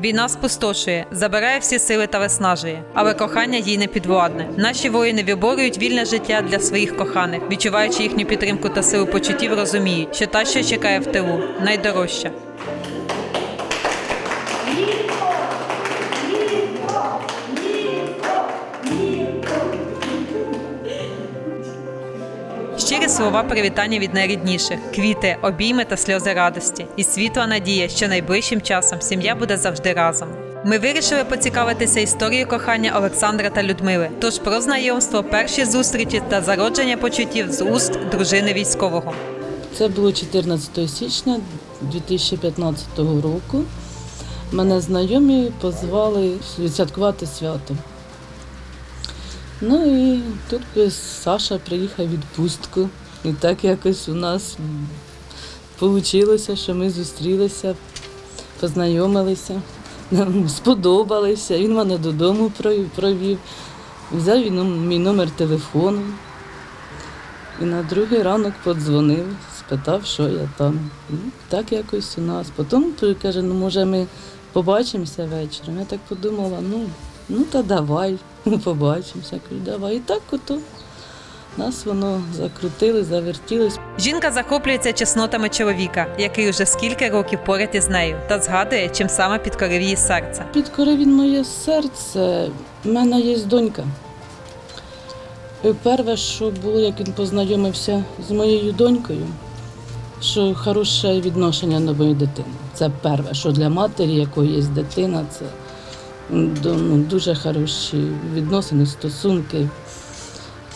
Війна спустошує, забирає всі сили та виснажує, але кохання їй не підвладне. Наші воїни виборюють вільне життя для своїх коханих, відчуваючи їхню підтримку та силу почуттів, розуміють, що та, що чекає в тилу, найдорожча. Щирі слова привітання від найрідніших, квіти, обійми та сльози радості, і світла надія, що найближчим часом сім'я буде завжди разом. Ми вирішили поцікавитися історією кохання Олександра та Людмили. Тож про знайомство, перші зустрічі та зародження почуттів з уст дружини військового. Це було 14 січня 2015 року. Мене знайомі позвали відсвяткувати свято. Ну і тут Саша приїхав відпустку. І так якось у нас вийшло, що ми зустрілися, познайомилися, нам сподобалися. Він мене додому провів- взяв він мій номер телефону. І на другий ранок подзвонив, спитав, що я там. І так якось у нас. Потім каже, ну може ми побачимося вечором. Я так подумала, ну, ну та давай, побачимося. Кажу, давай. І так ото нас воно закрутили, завертілось. Жінка захоплюється чеснотами чоловіка, який уже скільки років поряд із нею, та згадує, чим саме підкорив її серце. Підкорив він моє серце. У мене є донька. Перше, що було, як він познайомився з моєю донькою, що хороше відношення до моєї дитини. Це перше, що для матері, якої є дитина, це ну, дуже хороші відносини, стосунки.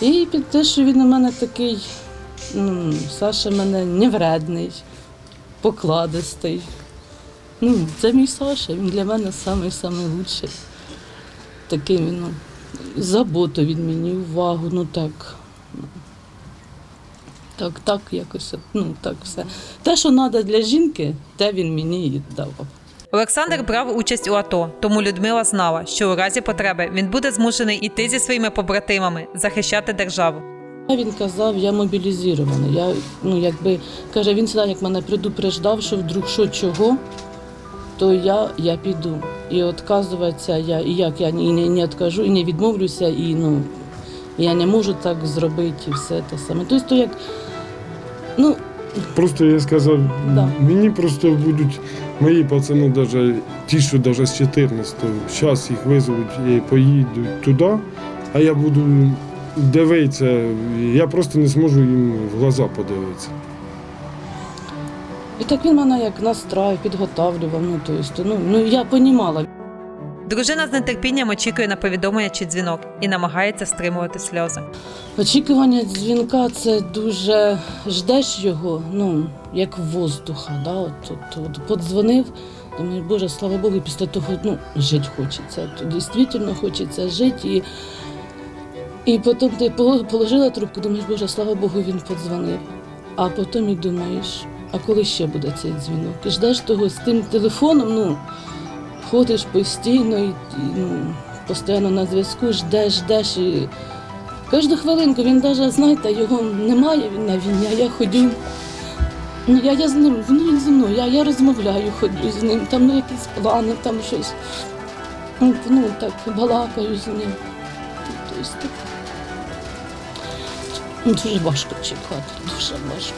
І під те, що він у мене такий, ну, Саша мене невредний, покладистий. Ну, це мій Саша, він для мене самий самий лучший. Такий він, ну, заботу від мені, увагу, ну так. ну, Так, так, якось, ну так все. Те, що треба для жінки, те він мені і давав. Олександр брав участь у АТО, тому Людмила знала, що у разі потреби він буде змушений іти зі своїми побратимами захищати державу. Він казав, я мобілізований. Я, ну, якби, каже, він завжди як мене предупреждав, що вдруг що чого, то я, я піду. І відказуватися я, і як я і не, не відкажу, і не відмовлюся, і ну, я не можу так зробити і все те саме. Тобто, то як, ну, Просто я сказав, Да. мені просто будуть мої пацани, навіть, ті, що навіть з 14-го, зараз їх визовуть і поїдуть туди, а я буду дивитися, я просто не зможу їм в глаза подивитися. і так він мене як настрай, підготавлював. Ну, тобто, ну, ну, я розуміла. Дружина з нетерпінням очікує на повідомлення чи дзвінок і намагається стримувати сльози. Очікування дзвінка це дуже ждеш його, ну, як воздуха. Да? От, от, от, подзвонив, думаю, Боже, слава Богу, і після того ну, жити хочеться. То дійсно хочеться жити. І, і потім ти пол- положила трубку, думаєш, Боже, слава Богу, він подзвонив. А потім і думаєш, а коли ще буде цей дзвінок? Ждеш того з тим телефоном, ну, ходиш постійно, і, ну, постійно на зв'язку, ждеш, ждеш. І кожну хвилинку він навіть, знаєте, його немає він на війні, а я ходю. Ну, я, я з ним, ну, він зі мною, я, я розмовляю, ходжу з ним, там ну, якісь плани, там щось. Ну, ну так, балакаю з ним. Тобто, так. Ну, Дуже важко чекати, дуже важко.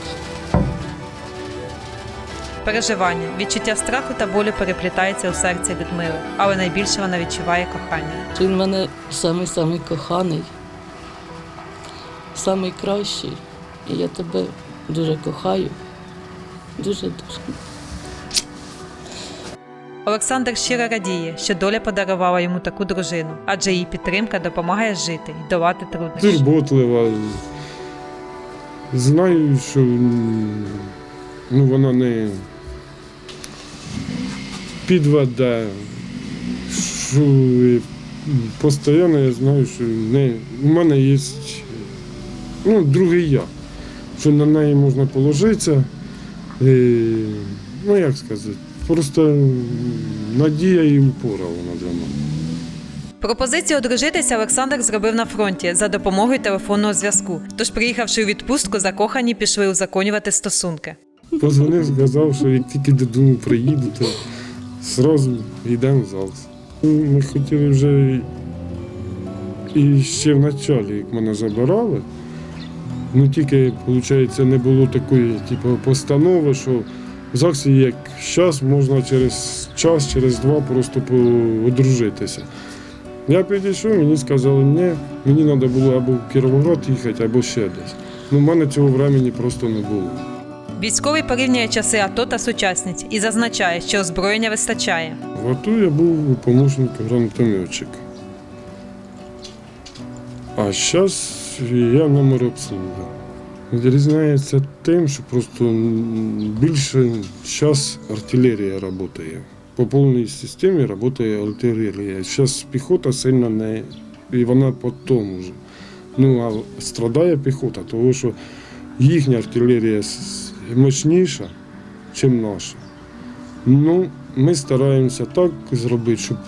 Переживання, відчуття страху та болю переплітається у серці Людмили, але найбільше вона відчуває кохання. Він в мене самий-самий коханий, самий кращий. І я тебе дуже кохаю. Дуже-дуже. Олександр щиро радіє, що доля подарувала йому таку дружину, адже її підтримка допомагає жити і долати труднощі. турботлива. Знаю, що ну, вона не що м, постійно я знаю, що не, у мене є ну, другий я, що на неї можна положитися. І, ну як сказати, просто надія і упора вона для мене. Пропозицію одружитися Олександр зробив на фронті за допомогою телефонного зв'язку. Тож, приїхавши у відпустку, закохані пішли узаконювати стосунки. Позвонив, сказав, що як тільки додому приїду, то зразу йдемо в ЗАГС. Ми хотіли вже і ще в началі, як мене забирали. Ну тільки, виходить, не було такої типу, постанови, що в ЗАГСі як зараз можна через час, через два просто одружитися. Я підійшов, мені сказали, ні, мені треба було або в Кіровоград їхати, або ще десь. Ну, в мене цього времени просто не було. Військовий порівнює часи АТО та сучасниць і зазначає, що озброєння вистачає. В АТО я був помощник гранатометчика. А зараз я номер обслуги. Відрізняється тим, що просто більше зараз артилерія працює. По повній системі працює артилерія. Зараз піхота сильно не. І вона по тому вже. Ну, а страдає піхота, тому що їхня артилерія мощніша, ніж наша. Ну, ми стараємося так зробити, щоб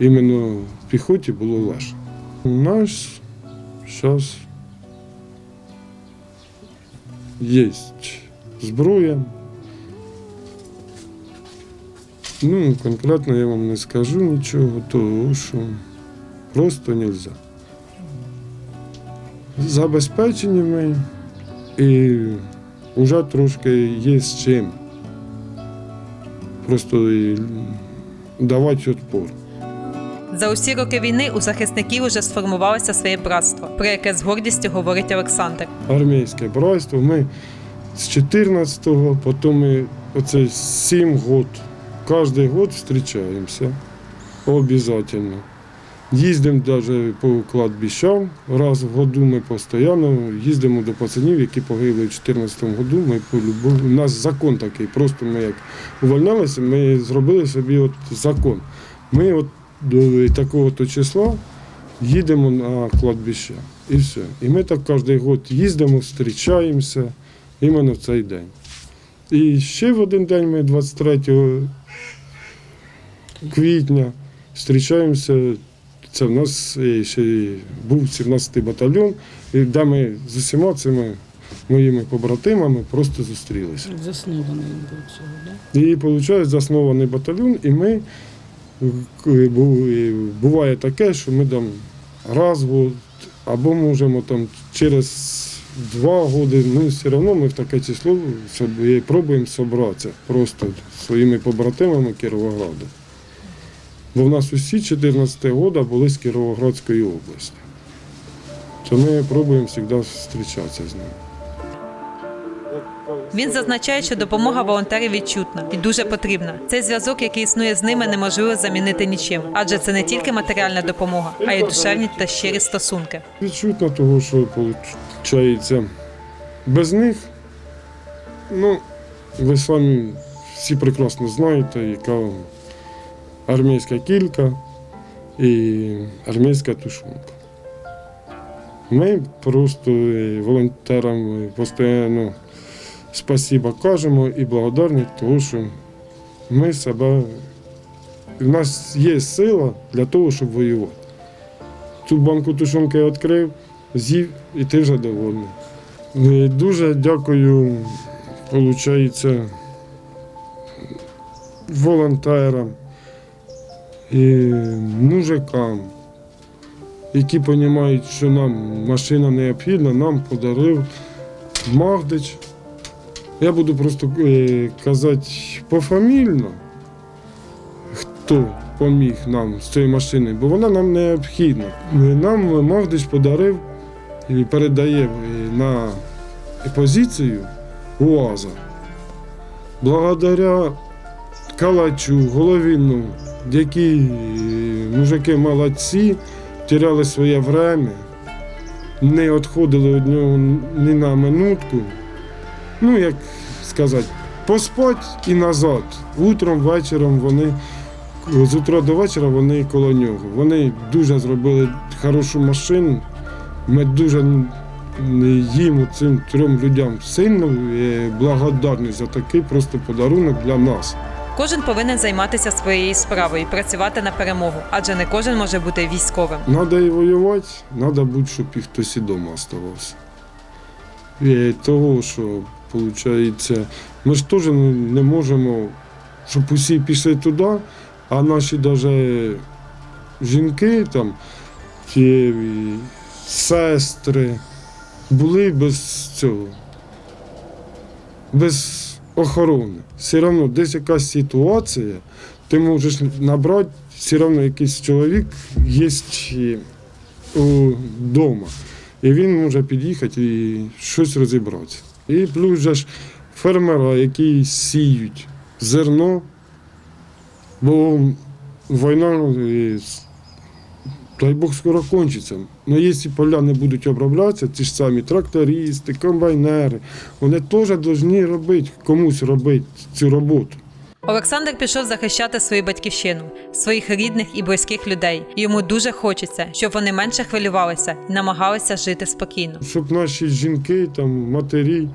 іменно піхоті було легше. У нас зараз є зброя. Ну, конкретно я вам не скажу нічого, тому що просто не можна. Забезпечені ми і вже трошки є з чим просто давати відпор. За усі роки війни у захисників уже сформувалося своє братство, про яке з гордістю говорить Олександр. Армійське братство. Ми з 14-го, потім ми оце 7 год, кожен год зустрічаємося. Обов'язково. Їздимо навіть по кладбищам. Раз в году ми постійно їздимо до пацанів, які погибли в 2014 году. Ми полюбов... У нас закон такий. Просто ми як увольнялися, ми зробили собі от закон. Ми от до такого-то числа їдемо на кладбище. І все. І ми так кожен год їздимо, зустрічаємося іменно в цей день. І ще в один день ми 23 квітня зустрічаємося. Це в нас е, ще був 17-й батальйон, і де ми з усіма цими моїми побратимами просто зустрілися. Заснований був цього, да? І виходить заснований батальйон, і ми е, е, буває таке, що ми там раз год, або можемо там через два роки, ну все одно ми в таке число пробуємо зібратися просто своїми побратимами Кіровограда. Бо в нас усі 14 роки були з Кіровоградської області. То ми пробуємо завжди зустрічатися з ними. Він зазначає, що допомога волонтерів відчутна і дуже потрібна. Цей зв'язок, який існує з ними, неможливо замінити нічим, адже це не тільки матеріальна допомога, а й душевні та щирі стосунки. Відчутно того, що виходить, без них, ну, ви самі всі прекрасно знаєте, яка армійська кілька і армійська тушонка. Ми просто волонтерам постійно спасіба кажемо і благодарні, тому що ми себе. У нас є сила для того, щоб воювати. Цю банку тушонки відкрив, з'їв і ти вже довольний. Е, Дуже дякую, виходить, волонтерам і мужикам, які розуміють, що нам машина необхідна, нам подарив Магдич. Я буду просто е, казати пофамільно, хто поміг нам з цією машиною, бо вона нам необхідна. Е, Нам Магдич подарив і передає е, на позицію УАЗа. Благодаря Калачу, Головіну, які е, мужики молодці, теряли своє время, не відходили від нього ні на минутку. Ну, як сказати, поспать і назад. Утром, вечором вони, з утра до вечора вони коло нього. Вони дуже зробили хорошу машину. Ми дуже їм, цим трьом людям сильно е, благодарні за такий просто подарунок для нас. Кожен повинен займатися своєю справою працювати на перемогу, адже не кожен може бути військовим. Треба і воювати, треба бути, щоб і хтось і вдома оставався. І того, що виходить, ми ж теж не можемо, щоб усі пішли туди, а наші навіть жінки, там, ті сестри були без цього, без охорони. Все одно десь якась ситуація, ти можеш набрати, все одно якийсь чоловік є вдома. І він може під'їхати і щось розібрати. І плюс же ж фермера, які сіють зерно, бо війна, е, дай Бог, скоро кончиться. Ну, якщо поля не будуть оброблятися, ті ж самі трактористи, комбайнери, вони теж повинні робити, комусь робити цю роботу. Олександр пішов захищати свою батьківщину, своїх рідних і близьких людей. Йому дуже хочеться, щоб вони менше хвилювалися і намагалися жити спокійно. щоб наші жінки, там, матері,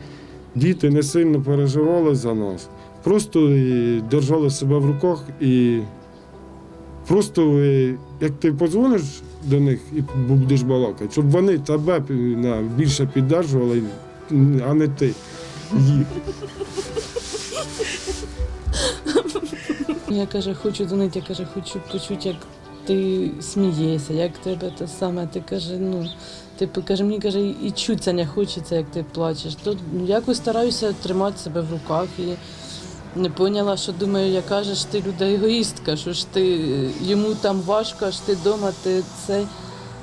діти не сильно переживали за нас. Просто е, держали себе в руках і просто, е, як ти подзвониш до них і будеш балакати, щоб вони тебе більше піддержували, а не ти їх. Я каже, хочу донити, я каже, хочу почути, як ти смієшся, як тебе те саме. Ти каже, ну, типу, каже, мені каже, і чуться не хочеться, як ти плачеш. То ну, якось стараюся тримати себе в руках і не поняла, що думаю, я кажеш, ти люда егоїстка, що ж ти йому там важко, аж ти вдома, ти цей.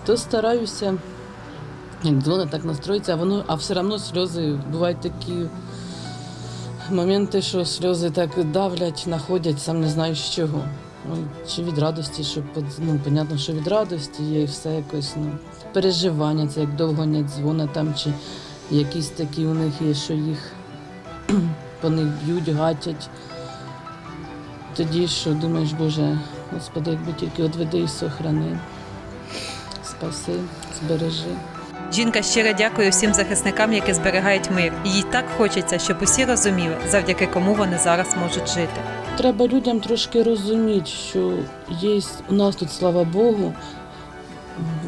То стараюся, як дзвонить, так настроїться, а воно, а все одно сльози бувають такі моменти, що сльози так давлять, находять, сам не знаю з чого. Ну, чи від радості, що ну, понятно, що від радості є і все якось ну, переживання, це як довго не дзвонить там, чи якісь такі у них є, що їх по них б'ють, гатять. Тоді що думаєш, Боже, Господи, якби тільки одведи і сохрани, спаси, збережи. Жінка щиро дякує всім захисникам, які зберігають мир. Їй так хочеться, щоб усі розуміли, завдяки кому вони зараз можуть жити. Треба людям трошки розуміти, що є у нас тут, слава Богу,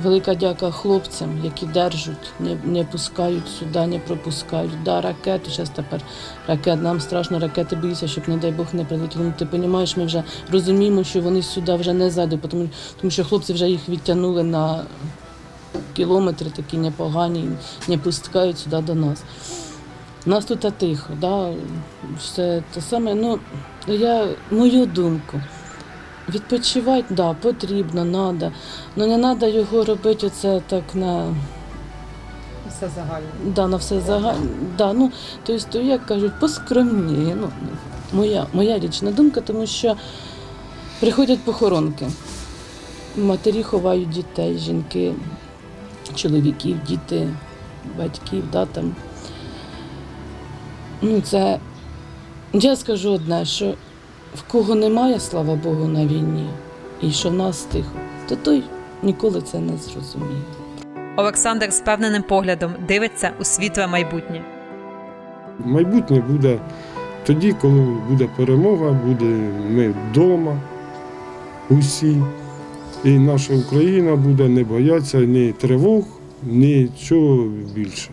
велика дяка хлопцям, які держать, не, не пускають сюди, не пропускають. Да, ракети, зараз тепер ракет, нам страшно ракети боїться, щоб, не дай Бог, не прилетіло. Ну, ти розумієш, ми вже розуміємо, що вони сюди вже не зайдуть, тому, тому що хлопці вже їх відтягнули на кілометри такі непогані, не пускають сюди до нас. Нас тут тихо, да, все те саме. Ну, я мою думку. Відпочивати, да, потрібно, треба. Ну не треба його робити оце так на, Все загально. да, на все загально. Да, ну, тобто, як кажуть, поскромніше. Ну, моя, моя лічна думка, тому що приходять похоронки. Матері ховають дітей, жінки, чоловіків, діти, батьків, да, там. Ну, це я скажу одне, що в кого немає, слава Богу, на війні, і що в нас тихо, то той ніколи це не зрозуміє. Олександр з певненим поглядом дивиться у світле майбутнє. Майбутнє буде тоді, коли буде перемога, буде ми вдома, усі. І наша Україна буде не боятися ні тривог, нічого більше.